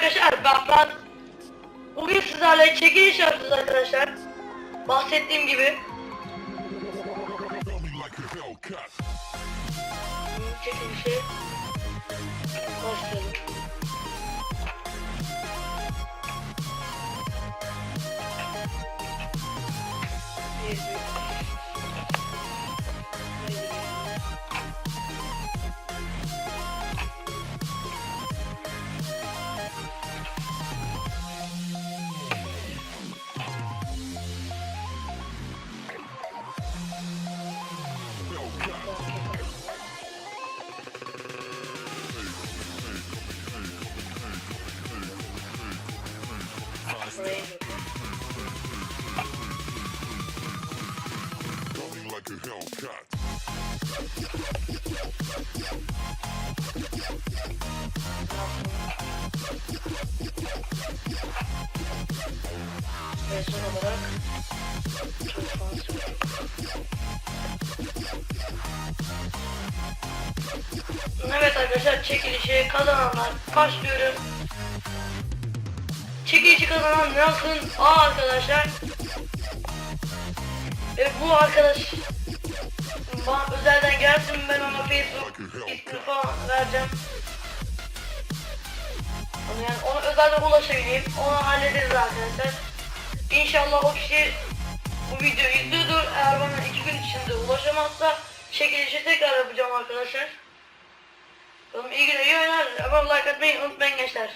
arkadaşlar ben Batman bugün sizlerle çekiliş yapacağız arkadaşlar. Bahsettiğim gibi. Çekilişe başlayalım. Evet arkadaşlar çekilişi kazananlar başlıyorum. Çekilişi kazanan Nelson A arkadaşlar. Ve bu arkadaş bana özelden gelsin ben ona Facebook ismini falan vereceğim. Yani ona özelden ulaşabileyim. Onu hallederiz arkadaşlar. İnşallah o kişi bu videoyu izliyordur. Eğer bana iki gün içinde ulaşamazsa çekilişi tekrar yapacağım arkadaşlar. Bakalım iyi günler, iyi oyunlar. Abone like atmayı unutmayın gençler.